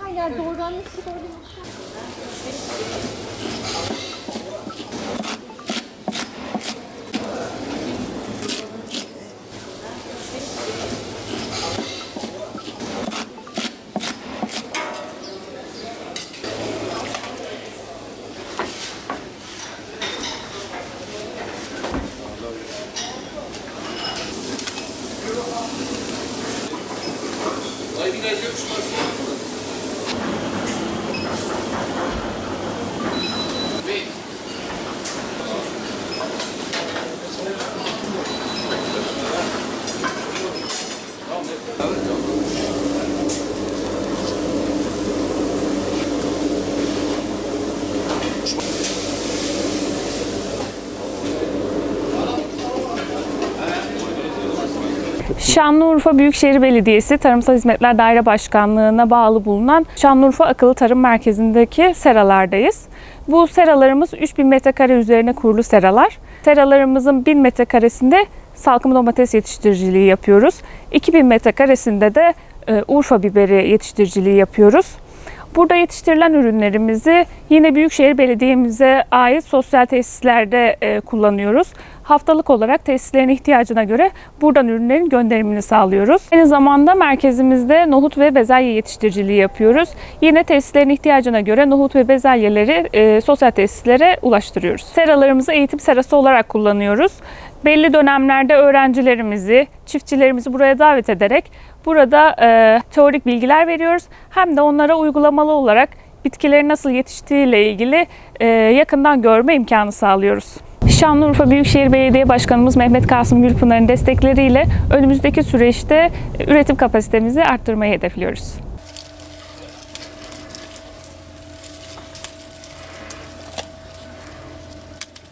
Her yer doğranmış gibi öyle Şanlıurfa Büyükşehir Belediyesi Tarımsal Hizmetler Daire Başkanlığı'na bağlı bulunan Şanlıurfa Akıllı Tarım Merkezi'ndeki seralardayız. Bu seralarımız 3000 metrekare üzerine kurulu seralar. Seralarımızın 1000 metrekaresinde salkım domates yetiştiriciliği yapıyoruz. 2000 metrekaresinde de e, Urfa biberi yetiştiriciliği yapıyoruz. Burada yetiştirilen ürünlerimizi yine Büyükşehir Belediye'mize ait sosyal tesislerde e, kullanıyoruz. Haftalık olarak tesislerin ihtiyacına göre buradan ürünlerin gönderimini sağlıyoruz. Aynı zamanda merkezimizde nohut ve bezelye yetiştiriciliği yapıyoruz. Yine tesislerin ihtiyacına göre nohut ve bezelyeleri e, sosyal tesislere ulaştırıyoruz. Seralarımızı eğitim serası olarak kullanıyoruz. Belli dönemlerde öğrencilerimizi, çiftçilerimizi buraya davet ederek burada e, teorik bilgiler veriyoruz. Hem de onlara uygulamalı olarak bitkilerin nasıl yetiştiğiyle ilgili e, yakından görme imkanı sağlıyoruz. Şanlıurfa Büyükşehir Belediye Başkanımız Mehmet Kasım Gülpınar'ın destekleriyle önümüzdeki süreçte üretim kapasitemizi arttırmayı hedefliyoruz.